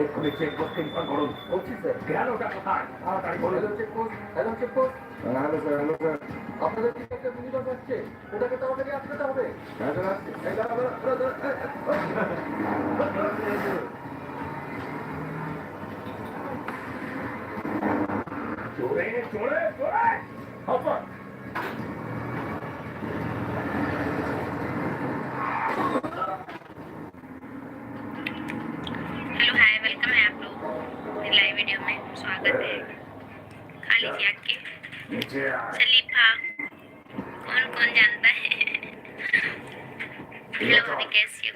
এক্ষুনি check post inform করুন। বলছি স্যার। গেলোটা কোথায়? তাড়াতাড়ি বলে hello check post hello check post hello sir hello sir. আপনাদের দিকে একটা মিনি বাস আসছে? ওটাকে তাড়াতাড়ি আটকাতে হবে Cágala. Hello, Vikesh. You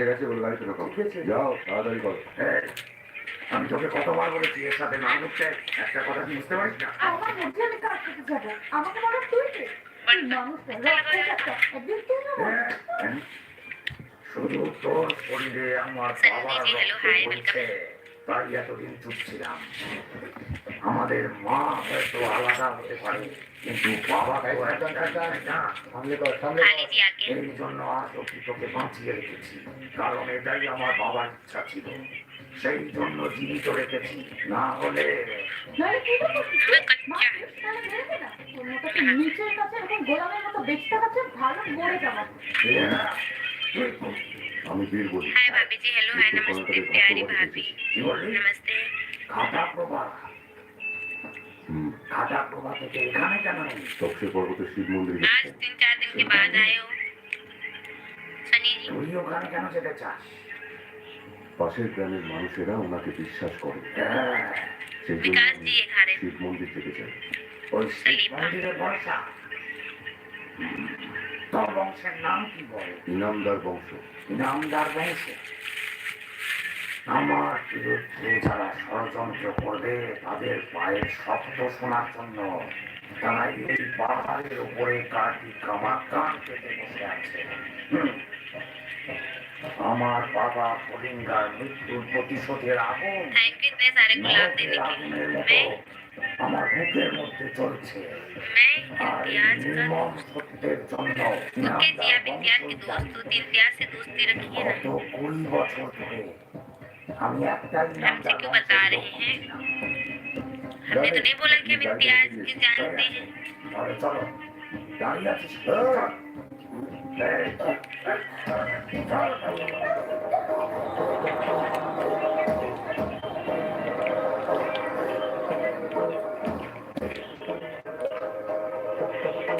গেছে বলে গাড়ি কীরকম যাও তাড়াতাড়ি করো আমি তোকে কতবার বলেছি এর সাথে না ঢুকতে একটা কথা বুঝতে পারিস না শুধু তোর শরীরে আমার বাবা রক্ত তাই এতদিন চুপ ছিলাম আমাদের মা হয়তো আলাদা হতে পারে। কিন্তু বাবা এই জন্য আজ কৃষকে বাঁচিয়ে রেখেছি। কারণ এটাই আমার বাবার ইচ্ছা ছিল। সেই জন্য জীবিত রেখেছি। না হলে আমি বীর বলি। ভাবি জি হ্যালো নমস্তে প্যারি ভাবি। নমস্তে। খাতা প্রভা হুম খাতা প্রভা থেকে এখানে কেন এলি? তপসে পর্বতে শিব মন্দির आज গেছে तीन चार दिन के बाद आए हो सनी जी তুই ওখানে কেন যেতে চাস পাশের গ্রামের মানুষেরা ওনাকে বিশ্বাস করে হ্যাঁ, সেই জন্য विकास আমি जी खा रहे শিব মন্দির যেতে চাই ওই শিব মন্দিরের ভরসা তোর বংশের নাম কি বলে ইনামদার বংশ ইনামদার বংশে আমার শিরস্ত্রী যারা ষড়যন্ত্র করবে তাদের পায়ের শব্দ শোনার জন্য তারা এই পাহাড়ের উপরে কাটি কামা কান পেতে বসে আছে আমার বাবা কলিঙ্গার মৃত্যুর প্রতিশোধের আগুন আগুনের মতো আমার বুকের মধ্যে চলছে সত্যের জন্য গত কুড়ি বছর ধরে हम जी तो को बता रहे हैं? हमने तो नहीं बोला कि हम इम्तियाज़ की जानते हैं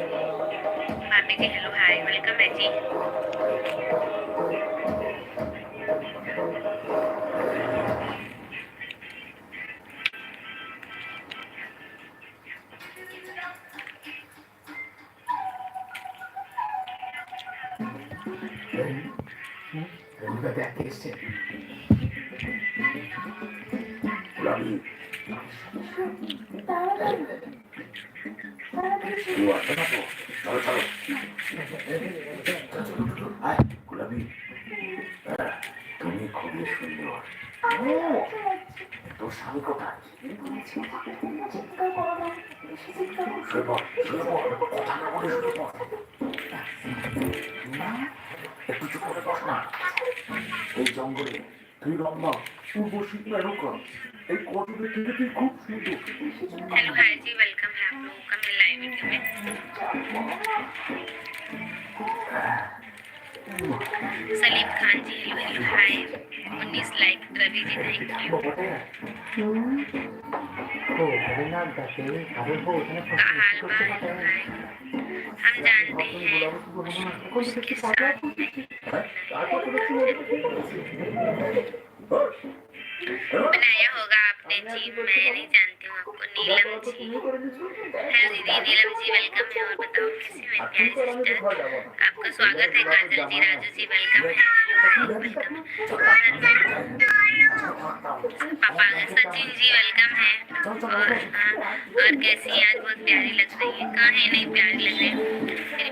मामी के हेलो हाय वेलकम है जी। রবিদা দেখতে এসছে গুলাবি কেউ আসবে না তো চলো চলো আয় গুলাবি হ্যাঁ, তুমি খুবই সুন্দর তোর স্বামী কোথায় চিৎকার করো না বেশি চিৎকার করো শুয়ে পড় শুয়ে পড় কথা না বলে শুয়ে পড় একটু চুপ করে বস না এই জঙ্গলে তুই লম্বা উর্বশী মেরুকা এই কটুরে থেকে তুই খুব সুন্দর हेलो हाय जी वेलकम है आप लोगों का मेरे लाइव वीडियो में Salim Khan ji hello hello hi उन्नीस like Ravi ji thank you ও হরিনাথ দাসে আরে বউ এখানে का हाल बा हेलो हाय बनाया होगा आपने जी, मैं नहीं जानती हूँ आपको, नीलम जी। हाँ हेलो दीदी नीलम जी वेलकम है, और बताओ कैसे हैं प्यारी सिस्टर आपका स्वागत है, काजल जी, राजू जी वेलकम है। पापा सचिन जी वेलकम है। और हाँ, और कैसी आज बहुत प्यारी लग रही है। कहाँ है? नहीं, प्यारी लग रही है।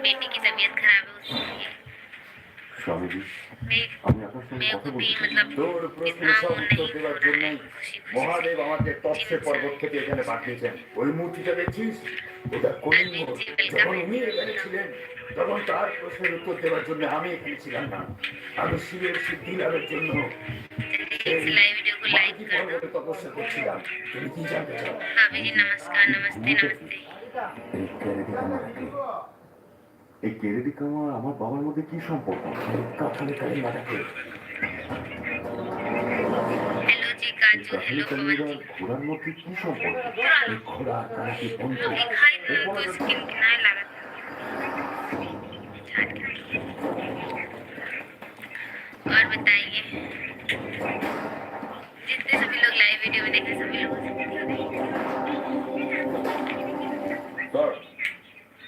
बेटी की तबीयत खराब है उसके लिए স্বামীজি मेरी আমি আপনার সঙ্গে मेरे কথা को भी বলছি मतलब তোর इतना প্রশ্নের সব वो উত্তর नहीं हो দেওয়ার रहा है জন্যই खुशी खुशी মহাদেব আমাকে তৎসে পর্বত থেকে এখানে পাঠিয়েছেন ওই মূর্তিটা দেখছিস ওটা কলিঙ্গ যখন উনি এখানে ছিলেন তখন তার প্রশ্নের উত্তর দেওয়ার জন্য আমি এখানে ছিলাম না আমি শিবের সিদ্ধি লাভের জন্য चलिए इस लाइव वीडियो को लाइक মালতী कर दो পর্বতে তপস্যা করছিলাম তুমি কি জানতে চাও भाभी जी नमस्कार नमस्ते नमस्ते এই কেরেডি কামার কি এই কেরেডি কামার আমার বাবার মধ্যে কি সম্পর্ক কাঠালি কালী মাতাকে हेलो जी এই काजू কাঠালি हेलो पवन কামিরা जी ঘোড়ার মধ্যে কি সম্পর্ক এই ঘোড়া কানাকি বন্ধু दिखाई दे तो स्किन किनारे लगा और बताइए जितने सभी लोग लाइव वीडियो में देखे सभी लोगों से স্যার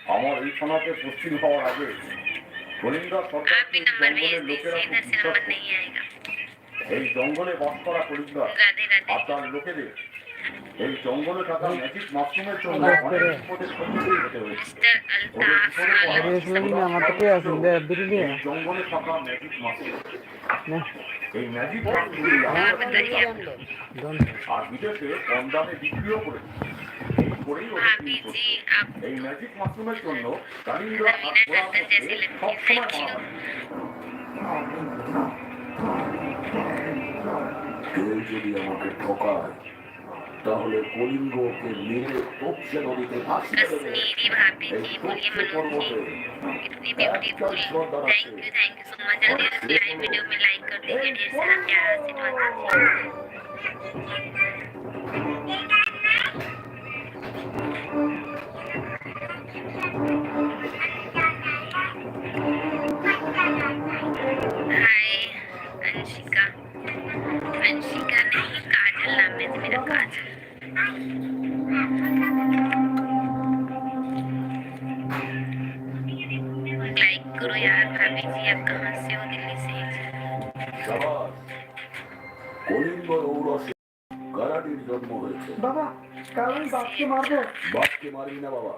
আমার এই সমাজে পশ্চিম হওয়ার আগে এই জঙ্গলে বাস করা কলিঙ্গা আর তার লোকেদের এই জঙ্গলে থাকা ম্যাজিক মাশরুমের জন্য জঙ্গলে থাকা ম্যাজিক মাশরুম আর বিদেশে কম দামে বিক্রিও করেছে করেই এই ম্যাজিক মাশরুমের জন্য রানীন্দ্রা সবসময় কেউ যদি আমাকে ঠকায় তাহলে কলিঙ্গকে মেরে তপসে নদীতে ভাসিয়ে দেবে। এই তপসে পর্বতে একটা সর্দার আছে। বাবা কাল আমি বাপকে মারবো। বাপকে মারবি না বাবা।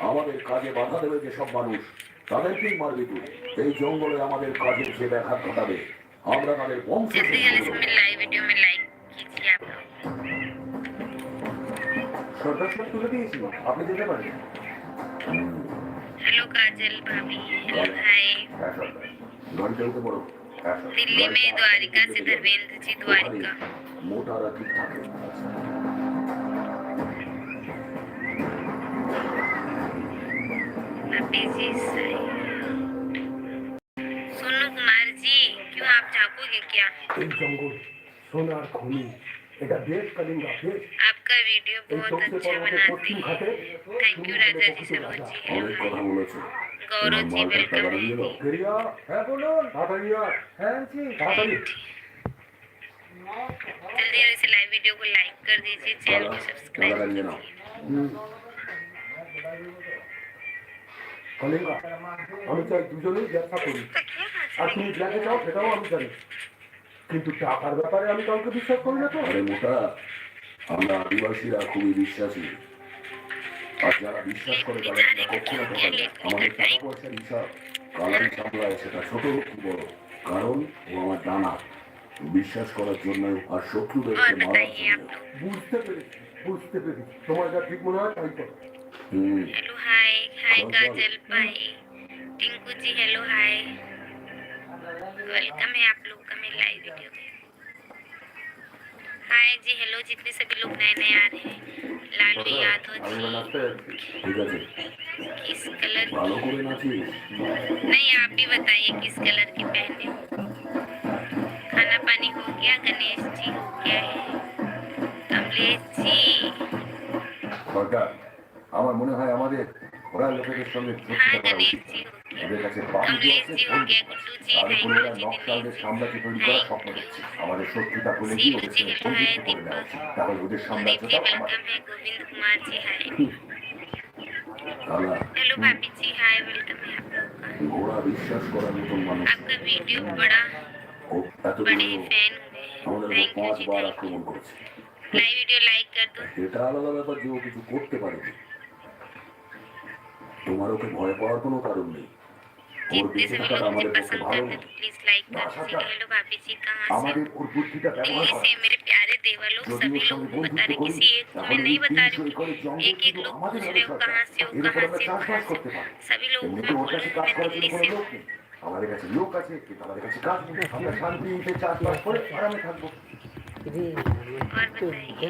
আমাদের কাজে বাধা দেবে যে সব মানুষ তাদেরকেই মারবি তুই। এই জঙ্গলে আমাদের কাজে সে ব্যাঘাত ঘটাবে আমরা তাদের বংশ সরকার তুলে দিয়েছি আপনি যেতে পারেন? হ্যালো কাজল ভাবি হ্যালো ভাই হ্যাঁ, ঘণ্টা উঠে পড়ো। दिल्ली में द्वारिका से धर्मेंद्र जी द्वारिका। सोनू कुमार जी क्यों आप जाओगे क्या? सोनार खोनी এটা বেশ কালিঙ্গা বেশ आपका वीडियो এই बहुत তোপসে अच्छा পর্বতের बनाते পশ্চিম हैं ঘাটে thank you Raja ji Sharma ji hello অনেক हाय কথা বলেছে गौरव जी মালটা वेलकम টাকা দিয়ে है দাও ফেরিয়া হ্যাঁ বলুন তাড়াতাড়ি আয়। হ্যাঁ আছি তাড়াতাড়ি जल्दी जल्दी से लाइव वीडियो को लाइक कर दीजिए चैनल को सब्सक्राइब টাকা নিয়ে নাও কলিঙ্গা আমি চাই দুজনেই ব্যবসা করি আর তুমি যাকে চাও সেটাও আমি জানি কিন্তু টাকার ব্যাপারে আমি কাউকে বিশ্বাস করি না তো। আরে মোটা আমরা আদিবাসীরা খুবই বিশ্বাসী। আর যারা বিশ্বাস করে তারা সেটা আমাদের টাকা পয়সার হিসাব সামলায় সেটা ছোট বড়। কারণ ও আমার ডানা বিশ্বাস করার জন্য আর শত্রুদেরকে মারার জন্য বুঝতে পেরেছি বুঝতে পেরেছি। তোমার যা ঠিক মনে হয় তাই হুম। Hello hi. হাই কাজল ভাই। Tinkuji hello hi. वेलकम है आप लोग का मेरे लाइव वीडियो में हाय जी हेलो जितने सभी लोग नए नए आ रहे हैं लालू यादव আমি जी নাচতে যাচ্ছি ঠিক আছে किस कलर ভালো করে নাচিস नहीं आप भी बताइए किस कलर की पहने हो खाना पानी हो गया गणेश जी हो गया है कमलेश जी সরকার আমার মনে হয় আমাদের ওরা লোকেদের সঙ্গে চুক্তি हाँ করা गणेश উচিত जी हो ওদের কাছে বাণিজ্য कमलेश আছে जी हो गए गुड्डू जी তার थैंक উপরে यू ওরা जी নকশালদের दिनेश সাম্রাজ্য তৈরি जी করার স্বপ্ন দেখছে আমাদের শত্রুতা বলে কি ওদের সঙ্গে বন্ধুত্ব করে নেওয়া উচিত তাহলে ওদের कुलदीप जी সাম্রাজ্যটাও আমাদের वेलकम है गोविंद कुमार जी हाय কালা हेलो भाभी जी हाय वेलकम है आप लोग का ঘোড়া বিশ্বাস করার মতন মানুষ आपका वीडियो बड़ा ও এতদিন बड़े फैन हुए আমাদের थैंक यू जी পাঁচবার थैंक আক্রমণ করেছে यू लाइव वीडियो लाइक कर दो এটা আলাদা ব্যাপার যে ও কিছু করতে পারেনি তোমার ওকে ভয় পাওয়ার কোনো কারণ নেই ওর जितने বেঁচে सभी থাকাটা लोग मुझे আমাদের পক্ষে पसंद ভালো करते না तो प्लीज लाइक कर दीजिए हेलो भाभी जी कहाँ से আমাদের ওর বুদ্ধিটা ব্যবহার दिल्ली করা से मेरे प्यारे देवा लोग যদি सभी ওর लोग সঙ্গে बता रहे বন্ধুত্ব করি किसी एक को मैं তাহলে नहीं এই बता তিনশো रही একরের জঙ্গল एक एक শুধু लोग আমাদের पूछ নামে रहे हो कहाँ से हो এর উপর कहाँ আমরা से हो চাষবাস कहाँ করতে से পারি सभी लोगों को এমনিতে मैं ওর কাছে बोलूँ কাজ मैं করার জন্য दिल्ली কোনো से हूँ লোক নেই আমাদের কাছে লোক আছে কিন্তু আমাদের কাছে কাজ নেই আমরা শান্তিতে চাষবাস করে আরামে থাকবো और बताइए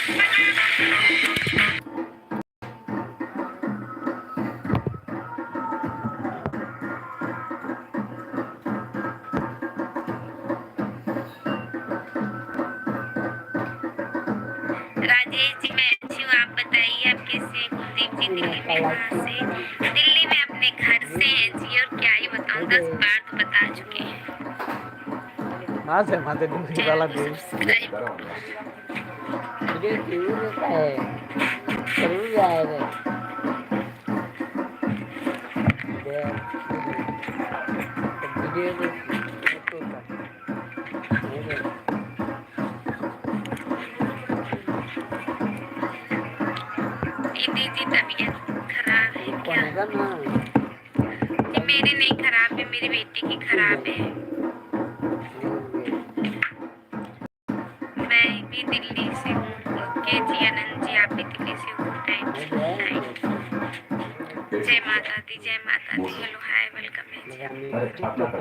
Nossa, mata de um bala dele. Criatura, velho. Cruzada, velho. खराब है क्या? मेरी नहीं खराब है मेरी बेटी की खराब है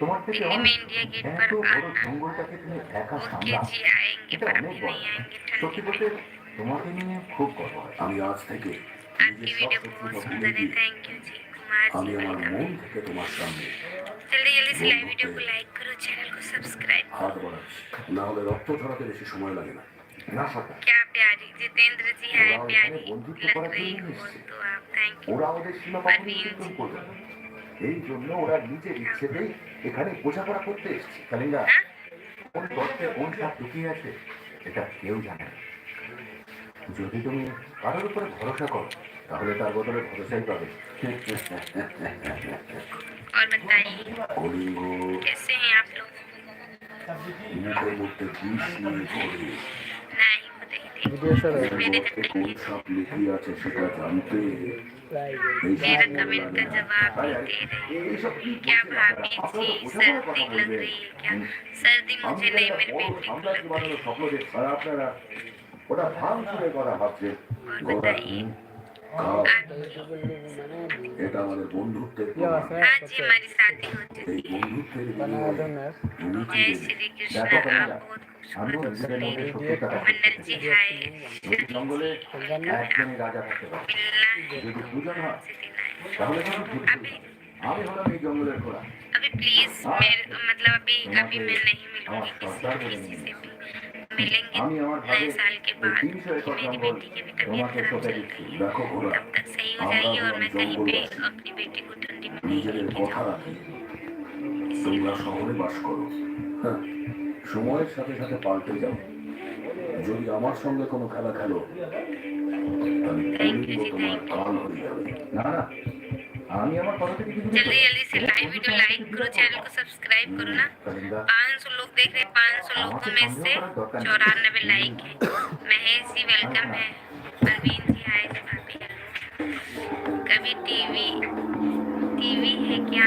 তোমার থেকে दिल्ली में অনেক इंडिया गेट এত पर বড় आना জঙ্গলটাকে তুমি একা ओके সামলাও जी आएंगे এটা पर অনেক अभी বড় नहीं आएंगे সত্যি ठंडी বলতে में তোমাকে নিয়ে খুব গর্ব হয় আমি আজ থেকে आपकी নিজের সব वीडियो শত্রুতা बहुत ভুলে सुंदर है দিয়ে थैंक यू जी कुमार আমি जी আমার वेलकम মন থেকে তোমার সামনে जल्दी जल्दी से लाइव वीडियो को लाइक करो चैनल को सब्सक्राइब হাত বাড়াচ্ছি না হলে রক্ত ঝরাতে বেশি সময় লাগে না না সরকার क्या प्यारी जितेंद्र जी है ওরা प्यारी ওখানে বন্ধুত্ব लग করার रही জন্যই हो এসেছে। तो आप थैंक यू এই জন্য ওরা নিজের ইচ্ছেতেই এখানে বোঝাপড়া করতে এসছে। কালিঙ্গা কোন তত্ত্বে কোনটা সাপ আছে এটা কেউ জানে না। যদি তুমি কারোর উপরে ভরসা করো তাহলে তার বদলে ভরসাই পাবে। কলিঙ্গ মুখে মুখে বিষ নিয়ে मेरा সাপ कमेंट का লাগে না। जवाब भी दे रही है এইসব কি क्या বলছেন भाभी আপনারা? আপনারা তো বোঝাপড়া কথা जी सर्दी लग বলবেন रही है क्या सर्दी আমি मुझे একটা नहीं मेरी বড় बेटी को সাম্রাজ্য लग रही বানানোর স্বপ্ন দেখছি আর আপনারা ওটা ভাঙচুরের কথা ভাবছেন और ঘোড়া बताइए খাও आज এটা আমাদের বন্ধুত্বের কি প্রমাণ। অবস্থা आज ही हमारी शादी हो चुकी এই বন্ধুত্বের বানা বিনিময়ে দোনার তুমি কি जय দেবে? श्री कृष्ण देखो कन्हैया, आप बहुत আমিও खूबसूरत নিজেদের মধ্যে सुंदर সত্যি কথা मंडल जी हाय এই জঙ্গলে একজনই রাজা থাকতে পারে मिलना है যদি পূজন হয় किसी दिन आए। তাহলে কিন্তু যুদ্ধ अभी আমি হলাম এই জঙ্গলের ঘোড়া अभी प्लीज मेरे मतलब अभी अभी मैं नहीं मिलूंगी हाँ, किसी किसी से भी मिलेंगे আমি আমার नए ভাবে साल के এই बाद তিনশো একর मेरी জঙ্গল बेटी की भी तबीयत তোমাকে खराब সঁপে चल দিচ্ছি रही है দেখো ঘোড়া तब तक सही हो जाएगी और मैं कहीं पे अपनी बेटी को ठंडी में नहीं নিজেদের लेके কথা जाऊंगी রাখি তোমরা শহরে বাস করো হ্যাঁ, সময়ের সাথে সাথে পাল্টে যাও যদি আমার সঙ্গে কোনো খেলা খেলো তাহলে কলিঙ্গ তোমার কাল হয়ে যাবে না না আমি আমার কথা থেকে কিছু जल्दी जल्दी से लाइव वीडियो लाइक करो चैनल को सब्सक्राइब करो ना কালিন্দা पाँच सौ लोग देख रहे हैं पाँच सौ लोगों में से चौरानबे लाइक है महेश जी वेलकम है परवीन जी हाय जी भाभी अभी टीवी टीवी है क्या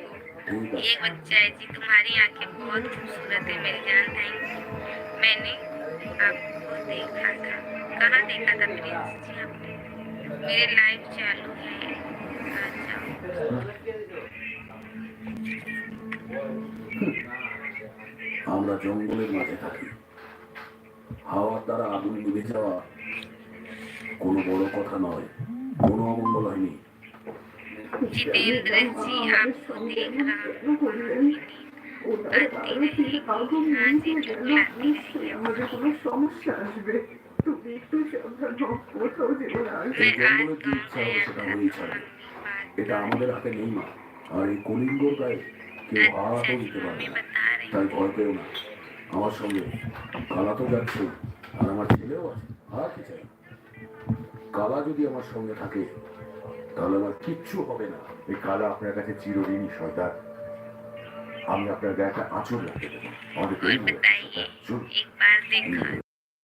ঠিক আছে एक बच्चा है जी तुम्हारी आंखें बहुत खूबसूरत है मेरी जान थैंक मैंने आपको देखा था कहाँ देखा था प्रिंस जी आपने मेरे लाइव चालू है अच्छा আমরা জঙ্গলের মাঝে থাকি হাওয়ার দ্বারা আগুন নিভে যাওয়া কোনো বড় কথা নয় কোনো অমঙ্গল হয়নি जितेंद्र जी आपको देख रहा हूँ आती रही हाँ जी बिल्कुल आती रही আমাদের কোনো সমস্যা আসবে তুমি একটু সাবধান হও কোথাও যেও না এই मैं आज জঙ্গলের যে गाँव ইচ্ছা হবে সেটা হয়েই ছাড়ে गया था बात এটা আমাদের হাতে নেই মা আর এই কলিঙ্গর গায়ে কেউ হাতও अच्छा দিতে जी পারে मम्मी না बता रही তাই ভয় পেও না আমার সঙ্গে কালা তো যাচ্ছে আর আমার ছেলেও আছে আর কি চাই কালা যদি আমার সঙ্গে থাকে তাহলে আমার কিচ্ছু হবে না। এই কালা আপনার কাছে চিরঋণী সর্দার। আমি আপনার গায়ে একটা আঁচড় রাখতে দেবো আমাদের একবার তৈরি